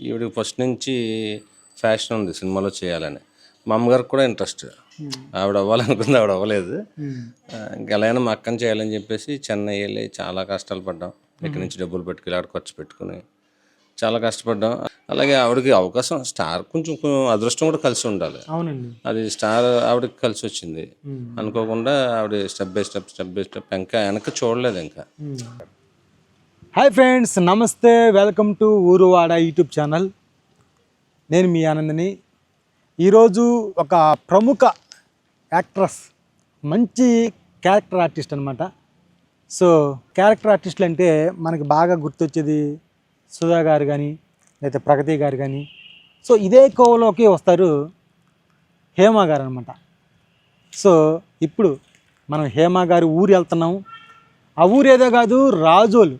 ఈవిడికి ఫస్ట్ నుంచి ఫ్యాషన్ ఉంది సినిమాలో చేయాలని. మా అమ్మగారికి కూడా ఇంట్రెస్ట్. ఆవిడ అవ్వాలనుకుంది ఆవిడ అవ్వలేదు. ఆ, ఇంకా ఎలా అయినా మా అక్కని చేయాలని చెప్పేసి చెన్నై వెళ్ళి చాలా కష్టాలు పడ్డాం. ఇక్కడి నుంచి డబ్బులు పెట్టుకుని ఆడ ఖర్చు పెట్టుకుని చాలా కష్టపడ్డాం. అలాగే ఆవిడకి అవకాశం స్టార్ కొంచెం అదృష్టం కూడా కలిసి ఉండాలి. అది స్టార్ ఆవిడకి కలిసి వచ్చింది. అనుకోకుండా ఆవిడ step by step step by step ఇంకా వెనక చూడలేదు ఇంకా. హాయ్ ఫ్రెండ్స్ నమస్తే welcome to Uruvada YouTube channel నేను మీ ఆనందని. ఈరోజు ఒక ప్రముఖ యాక్ట్రస్ మంచి క్యారెక్టర్ ఆర్టిస్ట్ అనమాట సో క్యారెక్టర్ ఆర్టిస్టులు అంటే మనకి బాగా గుర్తొచ్చేది సుధా గారు కానీ లేదా ప్రగతి గారు కానీ సో ఇదే కోవలోకి వస్తారు హేమ గారు అనమాట సో ఇప్పుడు మనం హేమ గారి ఊరు వెళ్తున్నాము ఆ ఊరు ఏదో కాదు రాజోలు.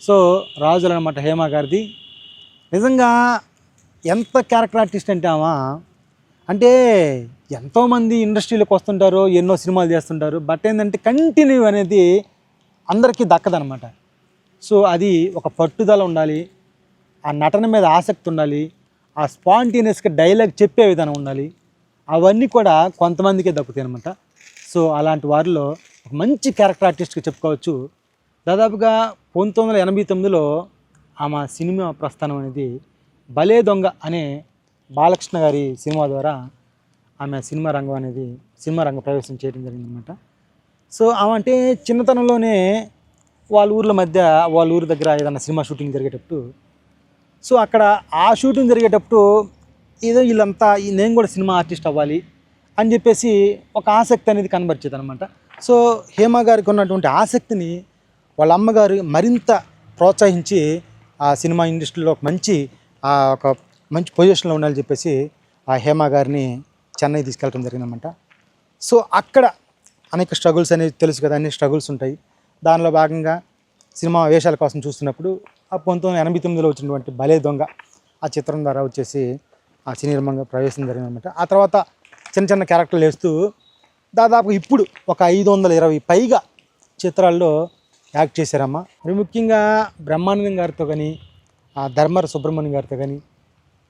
సో రాజులు అనమాట హేమ గారిది. నిజంగా ఎంత క్యారెక్టర్ ఆర్టిస్ట్ అంటే ఆమె? అంటే ఎంతోమంది ఇండస్ట్రీలోకి వస్తుంటారు ఎన్నో సినిమాలు చేస్తుంటారు బట్ ఏంటంటే కంటిన్యూ అనేది అందరికీ దక్కదనమాట సో అది ఒక పట్టుదల ఉండాలి ఆ నటన మీద ఆసక్తి ఉండాలి ఆ స్పాంటేనియస్గా డైలాగ్ చెప్పే విధానం ఉండాలి అవన్నీ కూడా కొంతమందికే దక్కుతాయి అనమాట సో అలాంటి వారిలో ఒక మంచి క్యారెక్టర్ ఆర్టిస్ట్గా చెప్పుకోవచ్చు దాదాపుగా పంతొమ్మిది వందల ఎనభై తొమ్మిదిలో ఆమె సినిమా ప్రస్థానం అనేది భలే దొంగ అనే బాలకృష్ణ గారి సినిమా ద్వారా ఆమె సినిమా రంగం అనేది సినిమా రంగ ప్రవేశం చేయడం జరిగిందనమాట సో ఆమె అంటే చిన్నతనంలోనే వాళ్ళ ఊర్ల మధ్య వాళ్ళ ఊరి దగ్గర ఏదైనా సినిమా షూటింగ్ జరిగేటప్పుడు సో అక్కడ ఆ షూటింగ్ జరిగేటప్పుడు ఏదో వీళ్ళంతా నేను కూడా సినిమా ఆర్టిస్ట్ అవ్వాలి అని చెప్పేసి ఒక ఆసక్తి అనేది కనబరిచేది అనమాట సో హేమ గారికి ఉన్నటువంటి ఆసక్తిని వాళ్ళ అమ్మగారు మరింత ప్రోత్సహించి ఆ సినిమా ఇండస్ట్రీలో ఒక మంచి ఆ ఒక మంచి పొజిషన్లో ఉండాలని చెప్పేసి ఆ హేమ గారిని చెన్నై తీసుకెళ్ళడం జరిగిందన్నమాట. సో అక్కడ అనేక స్ట్రగుల్స్ అనేవి తెలుసు కదా అన్ని స్ట్రగుల్స్ ఉంటాయి. దానిలో భాగంగా సినిమా వేషాల కోసం చూస్తున్నప్పుడు ఆ పంతొమ్మిది వందల ఎనభై తొమ్మిదిలో వచ్చినటువంటి భలే దొంగ ఆ చిత్రం ద్వారా వచ్చేసి ఆ సినీ రంగంగా ప్రవేశం జరిగిందనమాట ఆ తర్వాత చిన్న చిన్న క్యారెక్టర్లు వేస్తూ దాదాపు ఇప్పుడు ఒక ఐదు వందల ఇరవై పైగా చిత్రాల్లో యాక్ట్ చేశారమ్మ. మరి ముఖ్యంగా బ్రహ్మానందం గారితో కానీ ఆ ధర్మర సుబ్రహ్మణ్యం గారితో కానీ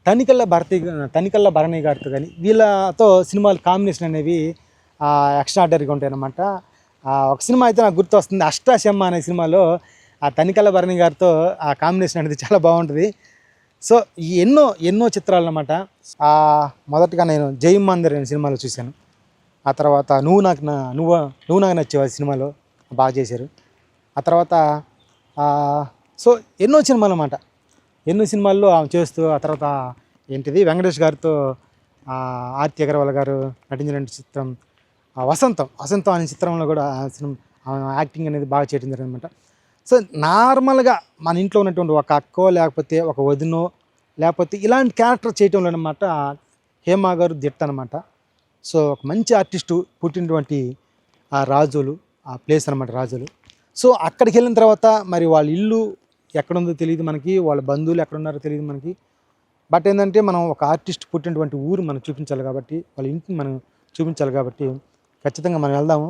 తనికల్ల భరతి తనికల్ల భరణి గారితో కానీ వీళ్ళతో సినిమాలు కాంబినేషన్ అనేవి ఎక్స్ట్రాడరీగా ఉంటాయి అన్నమాట ఒక సినిమా అయితే నాకు గుర్తు వస్తుంది అష్టాశమ్మ అనే సినిమాలో ఆ తనికల్ల భరణి గారితో ఆ కాంబినేషన్ అనేది చాలా బాగుంటుంది. సో ఈ ఎన్నో ఎన్నో చిత్రాలు అన్నమాట మొదటగా నేను జై మందిర్ అనే సినిమాలో చూశాను. ఆ తర్వాత నువ్వు నాకు నా నువ్వు నువ్వు నాకు నచ్చేవా సినిమాలో బాగా చేశారు. ఆ తర్వాత సో ఎన్నో సినిమాలు అన్నమాట ఎన్నో సినిమాల్లో ఆమె చేస్తూ ఆ తర్వాత ఏంటిది వెంకటేష్ గారితో ఆర్తి అగర్వాల్ గారు నటించిన చిత్రం ఆ, వసంతం వసంతం అనే చిత్రంలో కూడా సినిమా యాక్టింగ్ అనేది బాగా చేయడం జరిగిందనమాట సో నార్మల్గా మన ఇంట్లో ఉన్నటువంటి ఒక అక్కో లేకపోతే ఒక వదినో లేకపోతే ఇలాంటి క్యారెక్టర్ చేయటంలో అనమాట హేమ గారు దిట్ట అనమాట సో ఒక మంచి ఆర్టిస్టు పుట్టినటువంటి ఆ రాజులు ఆ ప్లేస్ అనమాట రాజులు. సో అక్కడికి వెళ్ళిన తర్వాత మరి వాళ్ళ ఇల్లు ఎక్కడుందో తెలియదు మనకి వాళ్ళ బంధువులు ఎక్కడున్నారో తెలియదు మనకి. బట్ ఏంటంటే మనం ఒక ఆర్టిస్ట్ పుట్టినటువంటి ఊరు మనం చూపించాలి కాబట్టి వాళ్ళ ఇంటిని మనం చూపించాలి కాబట్టి ఖచ్చితంగా మనం వెళ్దాము.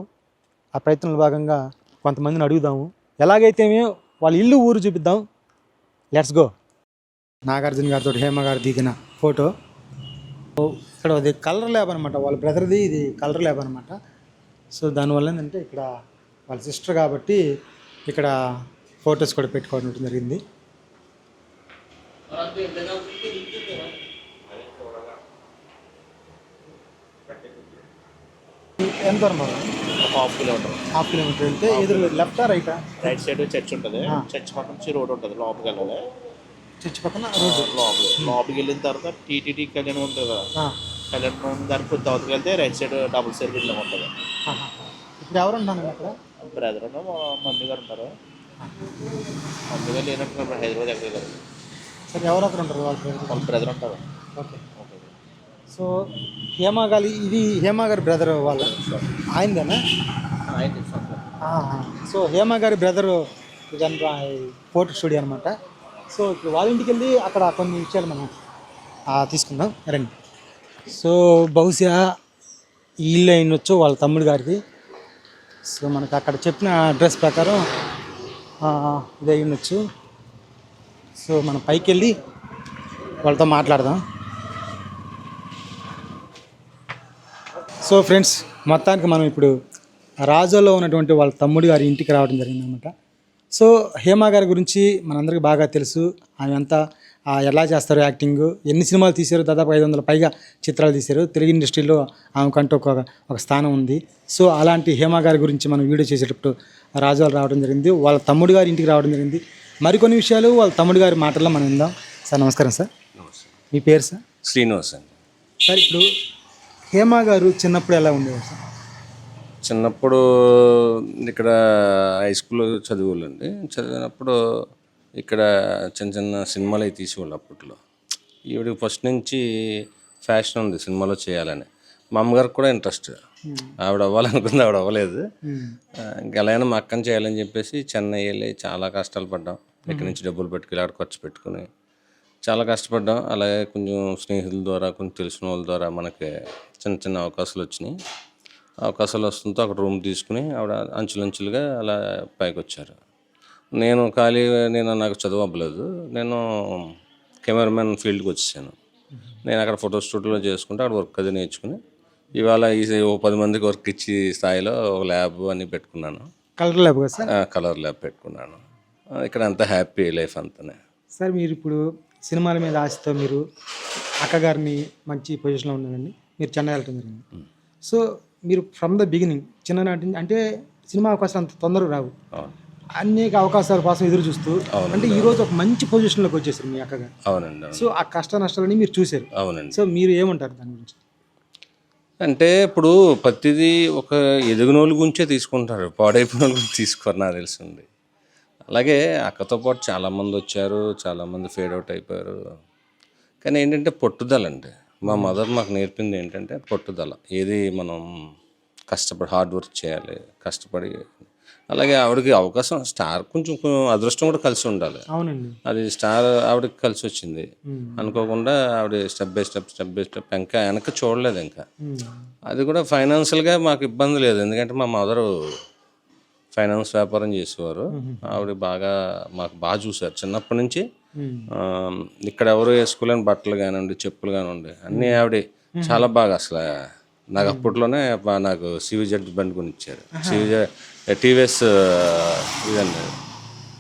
ఆ ప్రయత్నంలో భాగంగా కొంతమందిని అడుగుదాము. ఎలాగైతే వాళ్ళ ఇల్లు ఊరు చూపిద్దాం లెట్స్ గో. నాగార్జున గారితో హేమ గారు దిగిన ఫోటో. ఇక్కడ అది కలర్ ల్యాబ్ అనమాట వాళ్ళ బ్రదర్ది ఇది కలర్ ల్యాబ్ అనమాట సో దానివల్ల ఏంటంటే ఇక్కడ వాళ్ళ సిస్టర్ కాబట్టి ఇక్కడ ఫొటోస్ కూడా పెట్టుకోవడం జరిగింది. ఎంత దూరం హాఫ్ కిలోమీటర్. హాఫ్ కిలోమీటర్ వెళ్తే ఎదురు లెఫ్టా రైటా? రైట్ సైడ్ చర్చ్ ఉంటుంది. చర్చ్ పక్కన నుంచి రోడ్ ఉంటుంది లోపలికి వెళ్ళాలి. చర్చి పక్కన లోపల. లోపలికి వెళ్ళిన తర్వాత టీటీడీ కళ్యాణం ఉంటుంది. కదా కళ్యాణం దానికి కొద్ది అవతలకి వెళ్తే right side double side building ఉంటుంది. ఇప్పుడు ఎవరు ఉంటున్నారు అక్కడ బ్రదర్ మా మమ్మీ గారు ఉంటారు. మమ్మీ గారు లేనట్టున్నారు హైదరాబాద్ ఎక్కడ గారు సరే ఎవరు అక్కడ ఉంటారు వాళ్ళ పేరు. వాళ్ళ బ్రదర్ ఉంటారు. ఓకే. ఓకే. సో హేమ గాలి ఇది హేమ గారి బ్రదర్ వాళ్ళ? ఆయనదేనా. సో హేమ గారి బ్రదరు ఫోటో స్టూడియో అనమాట సో వాళ్ళ ఇంటికి వెళ్ళి అక్కడ కొన్ని విషయాలు మనం తీసుకుందాం. రండి. సో బహుశా ఈ ఇల్లు అయినొచ్చు వాళ్ళ తమ్ముడు గారిది. సో మనకు అక్కడ చెప్పిన అడ్రస్ ప్రకారం ఇదే ఇది ఉండొచ్చు. సో మనం పైకి వెళ్ళి వాళ్ళతో మాట్లాడదాం. సో ఫ్రెండ్స్ మొత్తానికి మనం ఇప్పుడు రాజోలో ఉన్నటువంటి వాళ్ళ తమ్ముడు గారి ఇంటికి రావడం జరిగింది అనమాట సో హేమ గారి గురించి మనందరికీ బాగా తెలుసు. ఆమె అంతా ఎలా చేస్తారు యాక్టింగ్? ఎన్ని సినిమాలు తీశారు? దాదాపు ఐదు వందల పైగా చిత్రాలు తీశారు. తెలుగు ఇండస్ట్రీలో ఆమెకంటూ ఒక ఒక స్థానం ఉంది. సో అలాంటి హేమ గారి గురించి మనం వీడియో చేసేటప్పుడు రాజోలు రావడం జరిగింది. వాళ్ళ తమ్ముడు గారి ఇంటికి రావడం జరిగింది. మరికొన్ని విషయాలు వాళ్ళ తమ్ముడు గారి మాటల్లో మనం విందాం. సార్ నమస్కారం సార్. మీ పేరు సార్? శ్రీనివాస్ అండి. సార్ ఇప్పుడు హేమ గారు చిన్నప్పుడు ఎలా ఉండేవారు సార్? చిన్నప్పుడు ఇక్కడ హై స్కూల్లో చదివేవాళ్ళండి. చదివినప్పుడు ఇక్కడ చిన్న చిన్న సినిమాలు అవి తీసేవాళ్ళు అప్పట్లో. ఈవిడికి ఫస్ట్ నుంచి ఫ్యాషన్ ఉంది సినిమాలో చేయాలని. మా అమ్మగారికి కూడా ఇంట్రెస్ట్. ఆవిడ అవ్వాలనుకుంది ఆవిడ అవ్వలేదు. ఆ, ఇంక ఎలా అయినా మా అక్కని చేయాలని చెప్పేసి చెన్నై వెళ్ళి చాలా కష్టాలు పడ్డాం ఇక్కడి నుంచి డబ్బులు పెట్టుకుని ఆడ ఖర్చు పెట్టుకుని చాలా కష్టపడ్డాం. అలాగే కొంచెం స్నేహితుల ద్వారా కొంచెం తెలిసిన వాళ్ళ ద్వారా మనకి చిన్న చిన్న అవకాశాలు వచ్చినాయి. అవకాశాలు వస్తుంటే అక్కడ రూమ్ తీసుకుని ఆవిడ అంచులంచులుగా అలా పైకి వచ్చారు. నేను ఖాళీ నేను నాకు చదువు అవ్వలేదు నేను కెమెరామెన్ ఫీల్డ్కి వచ్చేసాను. నేను అక్కడ ఫోటో స్టూడియోలో చేసుకుంటే అక్కడ వర్క్ అది నేర్చుకుని ఇవాళ ఈ ఓ పది మందికి వర్క్ ఇచ్చి స్థాయిలో ఒక ల్యాబ్ అని పెట్టుకున్నాను. కలర్ ల్యాబ్ కలర్ ల్యాబ్ పెట్టుకున్నాను. ఇక్కడ అంతా హ్యాపీ లైఫ్ అంతానే. సార్ మీరు ఇప్పుడు సినిమాల మీద ఆశతో మీరు అక్కగారిని మంచి పొజిషన్లో ఉన్నారండి. మీరు చెన్నై వెళ్ళటం జరిగింది. సో మీరు ఫ్రమ్ ద బిగినింగ్ చిన్ననాటి అంటే సినిమా అవకాశాలు అంత తొందరగా రావు. అనేక అవకాశాల కోసం ఎదురు చూస్తూ అంటే ఈ రోజు ఒక మంచి పొజిషన్లోకి వచ్చేసారు మీ అక్కగారు అవునండి అవును. సో ఆ కష్ట నష్టాలని మీరు చూశారు. అవునండి. సో మీరు ఏమంటారు దాని గురించి? అంటే ఇప్పుడు ప్రతిదీ ఒక ఎదుగునోళ్ళ గురించే తీసుకుంటారు పాడైపోయిన వాళ్ళ గురించి తీసుకోరు నాకు తెలిసింది. అలాగే అక్కతో పాటు చాలామంది వచ్చారు చాలామంది ఫేడ్ అవుట్ అయిపోయారు. కానీ ఏంటంటే పట్టుదల అండి. మా మదర్ మాకు నేర్పింది ఏంటంటే పట్టుదల. ఏది మనం కష్టపడి హార్డ్ వర్క్ చేయాలి కష్టపడి అలాగే ఆవిడకి అవకాశం స్టార్ కొంచెం అదృష్టం కూడా కలిసి ఉండాలి. అవునండి. అది స్టార్ ఆవిడకి కలిసి వచ్చింది. అనుకోకుండా ఆవిడ step by step step by step ఇంకా వెనక చూడలేదు ఇంకా. అది కూడా ఫైనాన్షియల్గా మాకు ఇబ్బంది లేదు. ఎందుకంటే మా మదరు ఫైనాన్స్ వ్యాపారం చేసేవారు. ఆవిడ బాగా మాకు బాగా చూశారు చిన్నప్పటి నుంచి ఇక్కడ ఎవరు వేసుకోలేని బట్టలు కానివ్వండి చెప్పులు కానివ్వండి అన్నీ ఆవిడ చాలా బాగా అసలు. నాకు అప్పట్లోనే నాకు సివిజెడ్ బండి కొనిచ్చారు. సివిజెడ్ టీవీఎస్ ఇదండి.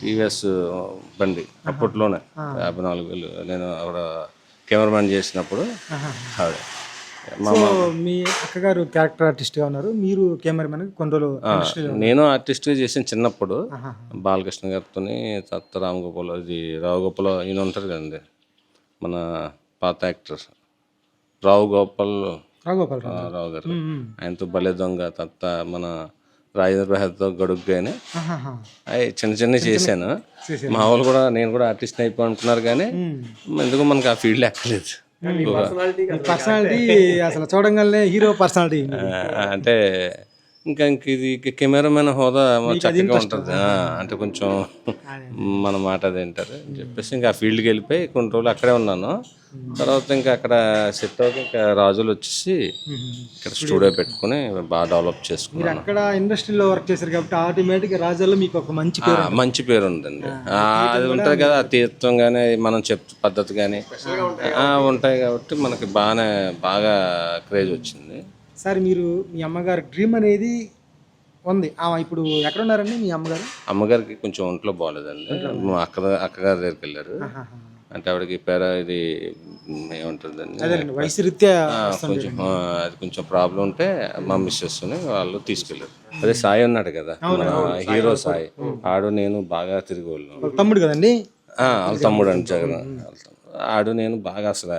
టీవీఎస్ బండి. అప్పట్లోనే. యాభై నాలుగు వేలు. నేను ఆవిడ కెమెరామెన్ చేసినప్పుడు ఆవిడ. మా అక్కగారు క్యారెక్టర్ ఆర్టిస్ట్గా ఉన్నారు. మీరు కెమెరామెన్ కొన్ని రోజులు నేను ఆర్టిస్ట్గా చేసిన చిన్నప్పుడు. బాలకృష్ణ గారితో తత్త రామగోపాల్ ఇది రావు గోపాల్ ఈయన ఉంటారు కదండి. మన పాత యాక్టర్. రావు గోపాల్. రావు రావు గారు. ఆయనతో బలే దొంగ తత్త మన రాజేంద్ర ప్రసాద్తో గడుగు కానీ ఆహాహా. అవి చిన్న చిన్న చేశాను. మా వాళ్ళు కూడా నేను కూడా ఆర్టిస్ట్ అయిపో అనుకున్నారు కానీ ఎందుకు మనకు ఆ ఫీల్డ్ ఎక్కలేదు. పర్సనాలిటీ అసలు చూడంగానే హీరో పర్సనాలిటీ అంటే ఇంకా ఇంక ఇది కెమెరామెన్ హోదా చక్కగా ఉంటుంది. అంటే కొంచెం మన మాట అదేంటారు అని చెప్పేసి ఇంకా ఆ ఫీల్డ్కి వెళ్ళిపోయి కొన్ని రోజులు అక్కడే ఉన్నాను. తర్వాత ఇంకా అక్కడ సెట్ అవుతే ఇంకా రాజులు వచ్చేసి ఇక్కడ స్టూడియో పెట్టుకుని బాగా డెవలప్ మీరు చేసుకున్నాను అక్కడ ఇండస్ట్రీలో వర్క్ చేశారు కాబట్టి ఆటోమేటిక్ రాజాల్లో మీకు ఒక మంచి ఆ, మంచి పేరు ఉందండి. ఆ, అది ఉంటుంది కదా ఆ తీర్థం కానీ మనం చెప్ పద్ధతి కానీ ఉంటాయి కాబట్టి. మనకి బాగానే బాగా క్రేజ్ వచ్చింది. సార్ మీరు మీ అమ్మగారి డ్రీమ్ అనేది ఉంది. ఆమె ఇప్పుడు ఎక్కడ ఉన్నారండి మీ అమ్మగారు? అమ్మగారికి కొంచెం ఒంట్లో బాగాలేదండి అక్క అక్కగారి దగ్గరికి వెళ్ళారు. అంటే ఆవిడకి పేర ఇది ఏముంటుందండి? వయసు రీత్యా కొంచెం అది కొంచెం ప్రాబ్లం ఉంటే మా మిస్సెస్ వాళ్ళు తీసుకెళ్ళారు. అదే సాయి ఉన్నాడు కదా మన హీరో సాయి. ఆడు నేను బాగా తిరిగి వాళ్ళం తమ్ముడు కదండి? ఆ, వాళ్ళ తమ్ముడు అని జగన్. ఆడు నేను బాగా అసలు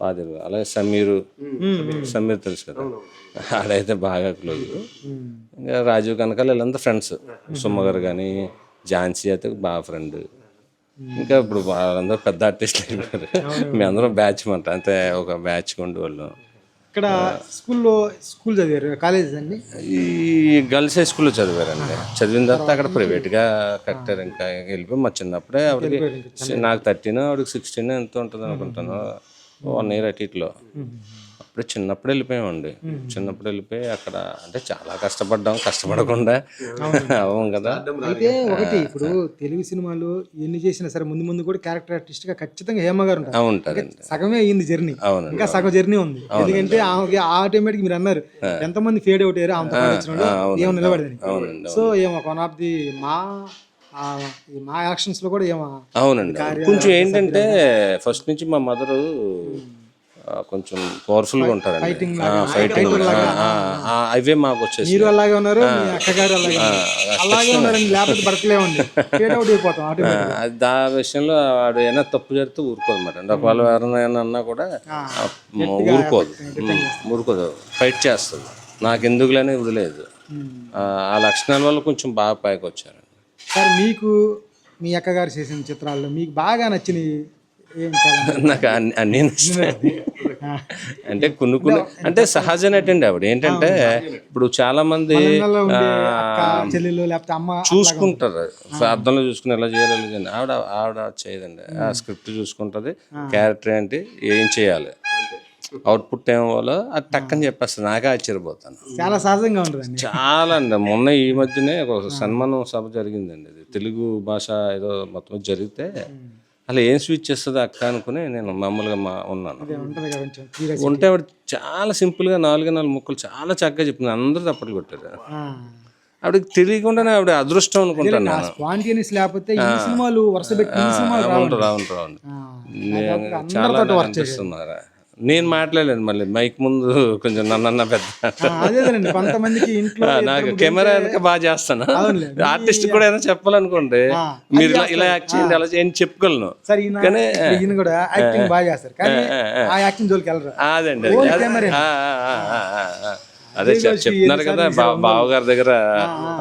బాగా తిరుగు అలాగే సమీరు. సమీర్ తెలుసు కదా. ఆడైతే బాగా క్లోజ్. ఇంకా రాజీవ్ కనకాల వీళ్ళంతా ఫ్రెండ్స్. సుమ్మగారు కానీ ఝాన్సీ అయితే బాగా ఫ్రెండ్. ఇంకా ఇప్పుడు వాళ్ళందరూ పెద్ద ఆర్టిస్టులు అయిపోయారు. మీ అందరం బ్యాచ్ మాట అంతే ఒక బ్యాచ్ ఉండేవాళ్ళం. ఇక్కడ స్కూల్లో స్కూల్ చదివారు కాలేజ్ అండి ఈ గర్ల్స్ హై స్కూల్లో చదివారండి. చదివిన తర్వాత అక్కడ ప్రైవేట్గా కట్టారు. ఇంకా వెళ్ళిపోయి మా చిన్నప్పుడే ఆవిడకి నాకు థర్టీన్ ఆవిడకి సిక్స్టీన్ ఎంత ఉంటుంది అనుకుంటాను. వన్ ఇయర్ అటు ఇట్లో. అప్పుడే చిన్నప్పుడు వెళ్ళిపోయామండి. చిన్నప్పుడు వెళ్ళిపోయి అక్కడ అంటే చాలా కష్టపడ్డాం కష్టపడకుండా. అవ్వం కదా. అయితే ఒకటి ఇప్పుడు తెలుగు సినిమాలు ఎన్ని చేసినా సరే ముందు ముందు కూడా క్యారెక్టర్ ఆర్టిస్ట్గా ఖచ్చితంగా హేమ గారు ఉంటారు. సగమే అయ్యింది జర్నీ. ఇంకా సగం జర్నీ ఉంది. ఎందుకంటే ఆటోమేటిక్ మీరు అన్నారు ఎంతమంది ఫేడ్ అవుట్ అయ్యారు వాళ్ళు ఏమో నిలబడదని సో ఏమో వన్ ఆఫ్ ది మా ఆ, ఈ మా యాక్షన్స్లో కూడా ఏమో అవునండి కొంచెం ఏంటంటే ఫస్ట్ నుంచి మా మదరు కొంచెం పవర్ఫుల్గా ఉంటారండి. ఆ, ఫైటింగ్ ఆ, ఆ, అవే మాకు వచ్చేసి. మీరు అలాగే ఉన్నారు అక్కగారు అలాగే ఉన్నారండి దా విషయంలో వాడు ఏమైనా తప్పు జరిగితే ఊరుకోదు అనమాట ఒకవేళ ఎవరైనా అన్నా కూడా ఆ, ఊరుకోదు. ఊరుకోదు. ఫైట్ చేస్తుంది నాకు ఎందుకులేని వదిలేదు ఆ, ఆ లక్షణాల వల్ల కొంచెం బాగా పైకి వచ్చారు సార్ మీకు మీ అక్కగారు చేసిన చిత్రాల్లో మీకు బాగా నచ్చినవి నాకు అన్ని నచ్చుతాయి. అంటే కొన్ని కొన్ని అంటే సహజ నటండి ఆవిడ. ఏంటంటే ఇప్పుడు చాలా మంది చూసుకుంటారు. అర్థంలో చూసుకుని ఎలా చేయాలి. ఆవిడ ఆవిడ చేయదండి. ఆ స్క్రిప్ట్ చూసుకుంటది. క్యారెక్టర్ ఏంటి ఏం చేయాలి. అవుట్పుట్ ఏమవ్వాలో అది టక్కని చెప్పేస్తుంది నాకే ఆశ్చర్యపోతాను. చాలా సహజంగా ఉంటుందండి. చాలా అండి. మొన్న ఈ మధ్యనే ఒక సన్మానం సభ జరిగిందండి. తెలుగు భాష ఏదో మొత్తం జరిగితే అలా ఏం స్విచ్ చేస్తుంది అక్క అనుకుని నేను మామూలుగా మా ఉన్నాను. ఉంటే ఆవిడ చాలా సింపుల్గా నాలుగే నాలుగు ముక్కలు చాలా చక్కగా చెప్పింది అందరూ తప్పట్లు కొట్టారు. ఆవిడకి తెలియకుండానే ఆవిడ అదృష్టం అనుకుంటాను స్పాంటినియస్ లేకపోతే ఈ సినిమాలు వరుస పెట్టి. రావును రావును చాలా అనిపిస్తున్నారా నేను మాట్లాడలేను మళ్ళీ. మైక్ ముందు కొంచెం నన్నన్న పెద్ద. కొంతమందికి ఇంట్లో నాకు కెమెరా వెనక బాగా చేస్తాను. ఆర్టిస్ట్ కూడా ఏదైనా చెప్పాలనుకోండి మీరు ఇలా ఇలా యాక్ట్ చేయండి అలా చేయండి చెప్పగలను సరే ఈయన ఈయన కూడా యాక్టింగ్ బాగా చేస్తారు. కానీ ఆ యాక్టింగ్ జోలికి వెళ్ళరు. ఆ, అదండి అది. చెప్తున్నారు కదా బావగారి దగ్గర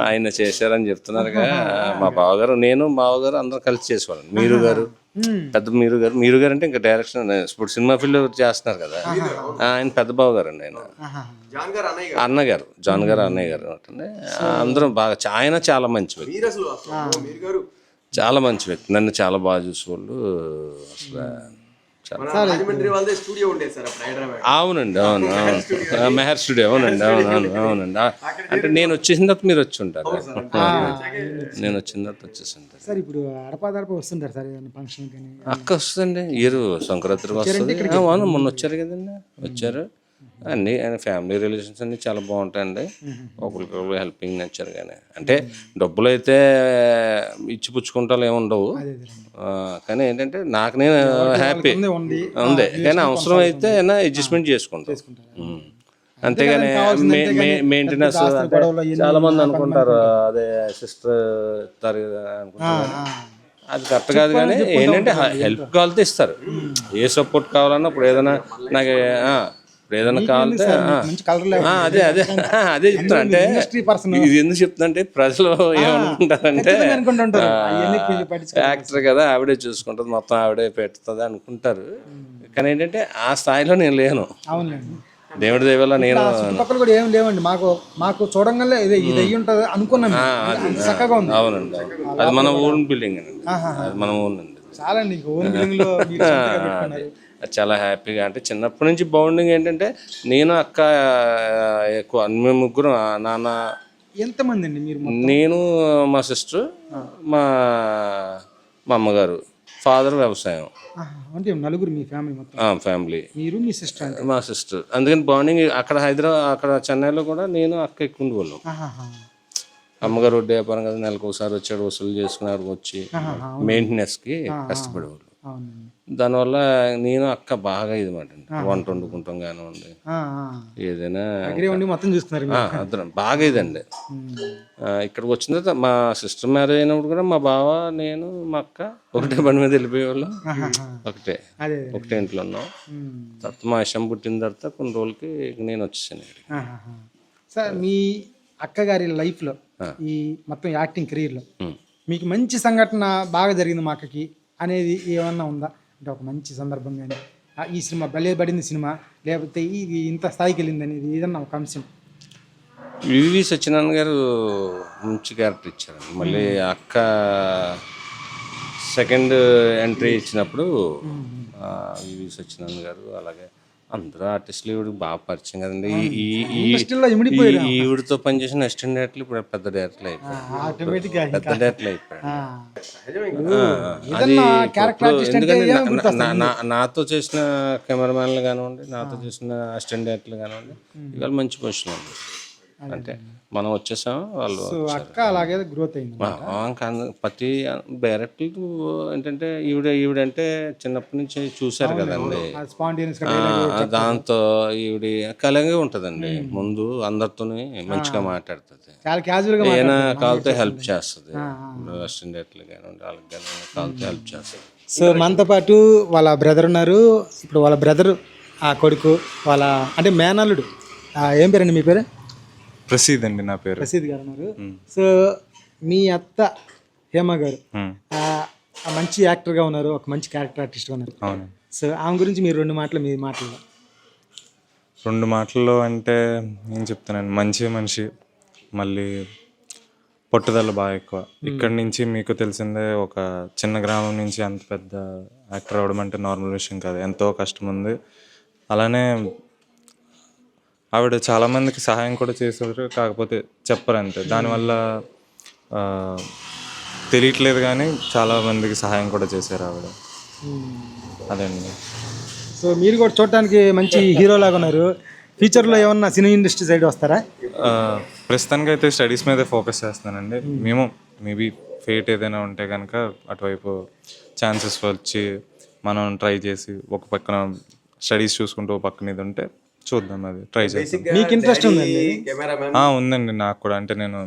ఆయన చేశారని చెప్తున్నారు కదా మా బావగారు నేను బావగారు అందరం కలిసి చేసేవాళ్ళం. మీరు గారు. పెద్ద మీరు గారు మీరు గారు అంటే ఇంకా డైరెక్షన్ ఇప్పుడు సినిమా ఫీల్డ్ చేస్తున్నారు కదా. ఆయన పెద్ద బావ గారు అండి ఆయన ఆహా. అన్నగారు జాన్ గారు అన్నయ్య గారు అంటే అందరం బాగా ఆయన చాలా మంచి వ్యక్తి. చాలా మంచి వ్యక్తి. నన్ను చాలా బాగా చూసేవాళ్ళు. అసలు అవునండి అవును మెహర్ స్టూడియో అవునండి అవును అవును అవునండి. అంటే నేను వచ్చేసిన తర్వాత మీరు వచ్చి ఉంటారు. నేను వచ్చిన తర్వాత వచ్చేసి ఉంటారు. సార్ ఇప్పుడు అడపా దడప వస్తుంటారు సార్ ఫంక్షన్ కానీ? అక్క వస్తుందండి. ఇయర్ సంక్రాంతికి వస్తుంది. అవును మొన్న వచ్చారు కదండి. వచ్చారు. అన్ని ఆయన ఫ్యామిలీ రిలేషన్స్ అన్ని చాలా బాగుంటాయండి. ఒకరికొకరు హెల్పింగ్ నచ్చారు కానీ అంటే డబ్బులు అయితే ఇచ్చి పుచ్చుకుంటాలు ఏమి ఉండవు కానీ ఏంటంటే నాకు నేను హ్యాపీ ఉంది. కానీ అవసరం అయితే అయినా అడ్జస్ట్మెంట్ చేసుకుంటాం. ఉమ్. అంతేగాని మెయింటెనెన్స్ చాలా మంది అనుకుంటారు అదే సిస్టర్ ఇస్తారు అనుకుంటారు అది కరెక్ట్ కాదు కానీ ఏంటంటే హెల్ప్ కావాలితే ఇస్తారు. ఏ సపోర్ట్ కావాలన్నా ఇప్పుడు ఏదైనా నాకు ఇప్పుడు ఏదైనా కావాలంటే అదే అదే. అదే చెప్తున్నా. అంటే ఇది ఎందుకు చెప్తున్నా అంటే ప్రజలు ఏమనుకుంటారంటే యాక్టర్ కదా ఆవిడే చూసుకుంటుంది మొత్తం ఆవిడే పెడుతుంది అనుకుంటారు. కానీ ఏంటంటే ఆ స్థాయిలో నేను లేను. దేవుడి దేవల్ల నేను చుట్టుపక్కల కూడా ఏం లేవండి. మాకు మాకు చూడంగానే ఇది ఇది అయ్యి ఉంటుంది అనుకున్నాం అంత చక్కగా ఉంది. అవునండి. అవును. అది మన ఓన్ బిల్డింగ్ అండి. అది మన ఓన్ అండి. చాలా ఓన్ బిల్డింగ్లో చాలా హ్యాపీగా అంటే చిన్నప్పటి నుంచి బాండింగ్ ఏంటంటే నేను అక్క ఎక్కువ మేము ముగ్గురు నాన్న. ఎంతమంది అండి మీరు? నేను మా సిస్టర్ మా మా అమ్మగారు. ఫాదర్ వ్యవసాయం. అంటే నలుగురు మీ ఫ్యామిలీ మొత్తం? ఫ్యామిలీ మీరు మీ సిస్టర్ మా సిస్టర్ అందుకని బాండింగ్ అక్కడ హైదరాబాద్ అక్కడ చెన్నైలో కూడా నేను అక్క ఎక్కువ ఉండేవాళ్ళం. అమ్మగారు వడ్డీ వ్యాపారం కదా నెలకు ఒకసారి వచ్చాడు వసూలు చేసుకున్నారు వచ్చి మెయింటెనెన్స్కి కష్టపడేవాళ్ళు. దానివల్ల నేను అక్క బాగా ఇది మాట వంట వండుకుంటాం కానివ్వండి. ఏదైనా మొత్తం చూస్తున్నారు బాగా ఇదండి. ఇక్కడికి వచ్చిన తర్వాత మా సిస్టర్ మ్యారేజ్ అయినప్పుడు కూడా మా బావ నేను మా అక్క ఒకటే బండి మీద వెళ్ళిపోయేవాళ్ళం. ఒకటే. ఒకటే ఇంట్లో ఉన్నాం. తర్వాత మా ఇష్టం పుట్టిన తర్వాత కొన్ని రోజులకి నేను వచ్చేసాను. సార్ మీ అక్కగారి లైఫ్లో ఈ మొత్తం యాక్టింగ్ కెరీర్లో. మీకు మంచి సంఘటన బాగా జరిగింది మా అక్కకి. అనేది ఏమన్నా ఉందా? అంటే ఒక మంచి సందర్భం కానీ. ఈ సినిమా భలే పడింది సినిమా. లేకపోతే ఇది ఇంత స్థాయికి వెళ్ళింది అనేది ఏదన్నా ఒక అంశం? వివి సత్యనారాయణ గారు మంచి క్యారెక్టర్ ఇచ్చారు. మళ్ళీ అక్క సెకండ్ ఎంట్రీ ఇచ్చినప్పుడు వివి సత్యనారాయణ గారు అలాగే అందరూ ఆర్టిస్టులు ఈవిడికి బాగా పరిచయం కదండి. ఈ- ఈవిడతో పనిచేసిన అసిస్టెంట్ డైరెక్టర్లు ఇప్పుడు పెద్ద డైరెక్టర్లు ఆటోమేటిక్గా పెద్ద డైరెక్టర్లు నా- నాతో చేసిన కెమెరామ్యాన్లు కానివ్వండి నాతో చేసిన అసిస్టెంట్ డైరెక్టర్లు కానివ్వండి ఇవాళ మంచి పొజిషన్ ఉంది అంటే మనం వచ్చేసాం వాళ్ళు అక్క అలాగే గ్రోత్ అయింది. ప్రతి డైరెక్టర్లు ఏంటంటే ఈవిడ ఈవిడంటే చిన్నప్పటి నుంచి చూశారు కదండి. దాంతో ఈవిడ కలంగా ఉంటుందండి. ముందు అందరితోని మంచిగా మాట్లాడుతుంది. చాలా క్యాజువల్గా ఏదైనా కావాలితే హెల్ప్ చేస్తుంది. అసిస్టెంట్ డైరెక్టర్లు కానివ్వండి వాళ్ళకి కానివ్వండి కావాలితే హెల్ప్ చేస్తుంది. సో మనతో పాటు వాళ్ళ బ్రదర్ ఉన్నారు. ఇప్పుడు వాళ్ళ బ్రదర్ ఆ కొడుకు వాళ్ళ అంటే మేనల్లుడు. ఏం పేరండి మీ పేరు? ప్రసీద్ అండి నా పేరు. ప్రసిద్ధ్ గారు ఉన్నారు. సో మీ అత్త హేమ గారు మంచి యాక్టర్గా ఉన్నారు ఒక మంచి క్యారెక్టర్ ఆర్టిస్ట్గా ఉన్నారు. అవును. సో ఆమె గురించి మీరు రెండు మాటలు మీ మాటలు రెండు మాటల్లో అంటే ఏం చెప్తానండి మంచి మనిషి మళ్ళీ పట్టుదల బాగా ఎక్కువ. ఇక్కడి నుంచి మీకు తెలిసిందే ఒక చిన్న గ్రామం నుంచి అంత పెద్ద యాక్టర్ అవ్వడం అంటే నార్మల్ విషయం కాదు. ఎంతో కష్టం ఉంది. అలానే ఆవిడ చాలామందికి సహాయం కూడా చేశారు కాకపోతే చెప్పరు అంతే. దానివల్ల తెలియట్లేదు కానీ చాలా మందికి సహాయం కూడా చేశారు ఆవిడ. అదండి. సో మీరు కూడా చూడటానికి మంచి హీరో లాగా ఉన్నారు. ఫ్యూచర్లో ఏమన్నా సినీ ఇండస్ట్రీ సైడ్ వస్తారా? ప్రస్తుతానికి అయితే స్టడీస్ మీదే ఫోకస్ చేస్తున్నానండి. మేము. మేబీ ఫేట్ ఏదైనా ఉంటే కనుక అటువైపు ఛాన్సెస్ వచ్చి మనం ట్రై చేసి ఒక పక్కన స్టడీస్ చూసుకుంటూ ఒక పక్కన ఇది ఉంటే చూద్దాం అది ట్రై చేద్దాం. మీకు ఇంట్రెస్ట్ ఉందండి? ఆ, ఉందండి నాకు కూడా. అంటే నేను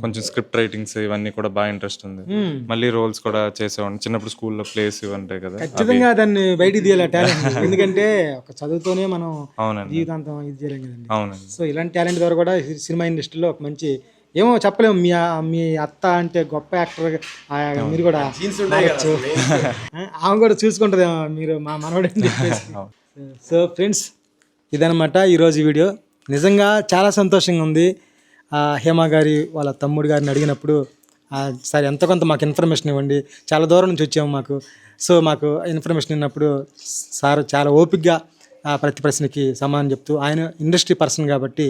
కొంచెం స్క్రిప్ట్ రైటింగ్స్ ఇవన్నీ కూడా బాగా ఇంట్రెస్ట్ ఉంది. మళ్ళీ రోల్స్ కూడా చేసేవాడిని. చిన్నప్పుడు స్కూల్లో ప్లేస్ ఇవి ఉంటాయి కదా ఖచ్చితంగా దాన్ని బయటికి తీయాలి టాలెంట్ ఎందుకంటే ఒక చదువుతోనే మనం అవునండి. జీవితాంతం ఇది చేయలేం కదండి. అవునండి. సో ఇలాంటి టాలెంట్ ద్వారా కూడా సి- సినిమా ఇండస్ట్రీలో ఒక మంచి ఏమో చెప్పలేము మీ ఆ- మీ అత్త అంటే గొప్ప యాక్టర్ మీరు కూడా మారచ్చు. ఆ, ఆమె కూడా చూసుకుంటుంది మీరు మా మనవడు అని చెప్పేసి. సో ఫ్రెండ్స్ ఇదనమాట ఈరోజు వీడియో. నిజంగా చాలా సంతోషంగా ఉంది. ఆ, హేమ గారి వాళ్ళ తమ్ముడు గారిని అడిగినప్పుడు సరే సార్ ఎంత కొంత మాకు ఇన్ఫర్మేషన్ ఇవ్వండి. చాలా దూరం నుంచి వచ్చాము మాకు. సో మాకు ఇన్ఫర్మేషన్ ఇన్నప్పుడు సార్ చాలా ఓపిక్గా ఆ, ప్రతి ప్రశ్నకి సమాధానం చెప్తూ ఆయన ఇండస్ట్రీ పర్సన్ కాబట్టి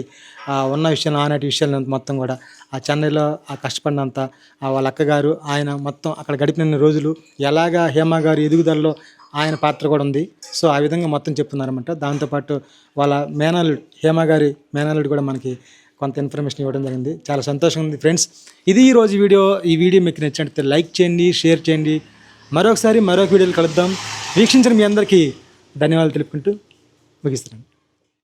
ఉన్న విషయాలు ఆనాటి విషయాలు మొత్తం కూడా ఆ చెన్నైలో ఆ కష్టపడినంత ఆ వాళ్ళ అక్కగారు ఆయన మొత్తం అక్కడ గడిపిన రోజులు ఎలాగా హేమ గారి ఎదుగుదలలో ఆయన పాత్ర కూడా ఉంది. సో ఆ విధంగా మొత్తం చెప్తున్నారన్నమాట. దాంతోపాటు వాళ్ళ మేనల్లుడు హేమ గారి మేనల్లుడు కూడా మనకి కొంత ఇన్ఫర్మేషన్ ఇవ్వడం జరిగింది. చాలా సంతోషంగా ఉంది. ఫ్రెండ్స్ ఇది ఈ రోజు వీడియో. ఈ వీడియో మీకు నచ్చినట్లయితే లైక్ చేయండి షేర్ చేయండి. మరొకసారి మరొక వీడియోలు కలుద్దాం. వీక్షించిన మీ అందరికీ ధన్యవాదాలు తెలుపుకుంటూ ముగిస్తున్నాను.